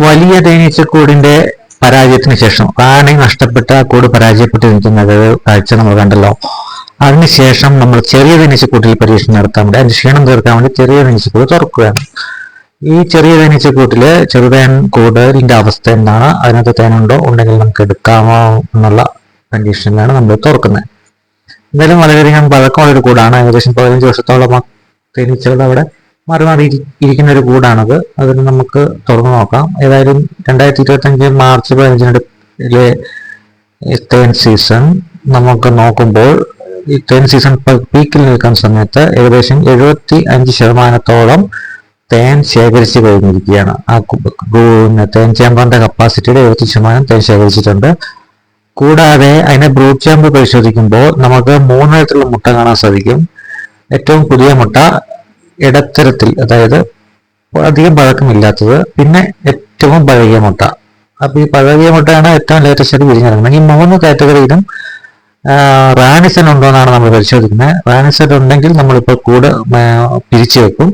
വലിയ തേനീച്ചക്കൂടിന്റെ പരാജയത്തിന് ശേഷം റാണി നഷ്ടപ്പെട്ട കൂട് പരാജയപ്പെട്ട് നിൽക്കുന്നത് കാഴ്ച നമ്മൾ കണ്ടല്ലോ. അതിനുശേഷം നമ്മൾ ചെറിയ തേനീച്ചക്കൂട്ടിൽ പരീക്ഷണം നടത്താൻ വേണ്ടി അതിന്റെ ക്ഷീണം തീർക്കാൻ വേണ്ടി ചെറിയ തേനീച്ചക്കൂട് തുറക്കുകയാണ്. ഈ ചെറിയ തേനീച്ചക്കൂട്ടിൽ ചെറുതേൻ കൂടിന്റെ അവസ്ഥ എന്താണ്? അതിനകത്ത് തേനുണ്ടോ? ഉണ്ടെങ്കിൽ നമുക്ക് എടുക്കാമോ എന്നുള്ള കണ്ടീഷനിലാണ് നമ്മൾ തുറക്കുന്നത്. എന്തായാലും വളരെയധികം പഴക്കമുള്ള ഒരു കൂടാണ്. ഏകദേശം പതിനഞ്ച് വർഷത്തോളം തേനീച്ചകളുടെ അവിടെ മാറി മാറി ഇരിക്കുന്ന ഒരു കൂടാണത്. അതിന് നമുക്ക് തുറന്നു നോക്കാം. ഏതായാലും രണ്ടായിരത്തി ഇരുപത്തി അഞ്ച് മാർച്ച് പതിനഞ്ചിനിടയിലെ തേൻ സീസൺ നമുക്ക് നോക്കുമ്പോൾ ഈ തേൻ സീസൺ പീക്കിൽ നിൽക്കുന്ന സമയത്ത് ഏകദേശം എഴുപത്തി അഞ്ച് ശതമാനത്തോളം തേൻ ശേഖരിച്ചു കഴിഞ്ഞിരിക്കുകയാണ്. ആ തേൻ ചേമ്പറിന്റെ കപ്പാസിറ്റിയുടെ എഴുപത്തി ശതമാനം തേൻ ശേഖരിച്ചിട്ടുണ്ട്. കൂടാതെ അതിനെ ബ്രൂട്ട് ചേമ്പ് പരിശോധിക്കുമ്പോൾ നമുക്ക് മൂന്ന് തരത്തിലുള്ള മുട്ട കാണാൻ സാധിക്കും. ഏറ്റവും പുതിയ മുട്ട ഇടത്തരത്തിൽ അതായത് അധികം പഴക്കമില്ലാത്തത് പിന്നെ ഏറ്റവും പഴകിയ മുട്ട. അപ്പൊ ഈ പഴകിയ മുട്ടയാണ് ഏറ്റവും ലേറ്റസ്റ്റ് ആയിട്ട് വിരിഞ്ഞിറങ്ങുന്നത്. ഈ മൂന്ന് കാറ്റഗറിയിലും റാനിസൺ ഉണ്ടോ എന്നാണ് നമ്മൾ പരിശോധിക്കുന്നത്. റാനിസൺ ഉണ്ടെങ്കിൽ നമ്മളിപ്പോൾ കൂട് പിരിച്ചു വെക്കും.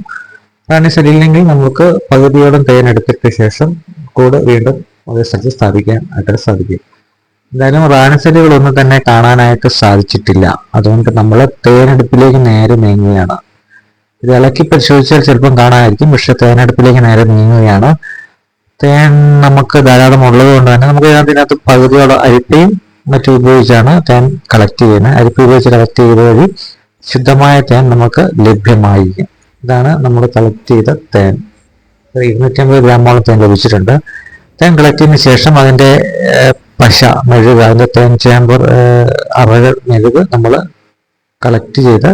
റാനിസൺ ഇല്ലെങ്കിൽ നമുക്ക് പകുതിയോളം തേൻ എടുത്തിട്ട് ശേഷം കൂട് വീണ്ടും അതേ സ്ഥലത്ത് സ്ഥാപിക്കാൻ ആയിട്ട് സാധിക്കും എന്തായാലും റാനിസലുകളൊന്നും തന്നെ കാണാനായിട്ട് സാധിച്ചിട്ടില്ല. അതുകൊണ്ട് നമ്മൾ തേനെടുപ്പിലേക്ക് നേരെ നീങ്ങുകയാണ്. ഇത് ഇളക്കി പരിശോധിച്ചാൽ ചിലപ്പം കാണാമായിരിക്കും പക്ഷെ തേനെടുപ്പിലേക്ക് നേരെ നീങ്ങുകയാണ്. തേൻ നമുക്ക് ധാരാളം ഉള്ളത് കൊണ്ട് തന്നെ നമുക്ക് അതിനകത്ത് പകുതിയോളം അരിപ്പയും മറ്റും ഉപയോഗിച്ചാണ് തേൻ കളക്ട് ചെയ്യുന്നത്. അരിപ്പ ഉപയോഗിച്ച് കളക്ട് ചെയ്ത വഴി ശുദ്ധമായ തേൻ നമുക്ക് ലഭ്യമായിരിക്കും. ഇതാണ് നമ്മൾ കളക്ട് ചെയ്ത തേൻ. ഇരുന്നൂറ്റമ്പത് ഗ്രാമോളം തേൻ ലഭിച്ചിട്ടുണ്ട്. തേൻ കളക്ട് ചെയ്തതിന് ശേഷം അതിന്റെ പശ മെഴുക് അതിന്റെ തേൻ ചേമ്പർ അറകൾ മെഴുക് നമ്മൾ കളക്ട് ചെയ്ത്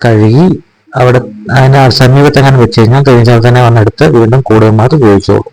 കഴുകി അവിടെ അതിന് സമീപത്തെങ്ങാനും വെച്ച് കഴിഞ്ഞാൽ കഴിഞ്ഞാൽ തന്നെ വന്നെടുത്ത് വീണ്ടും കൂടുതൽ മാത്രം ഉപയോഗിച്ചോളൂ.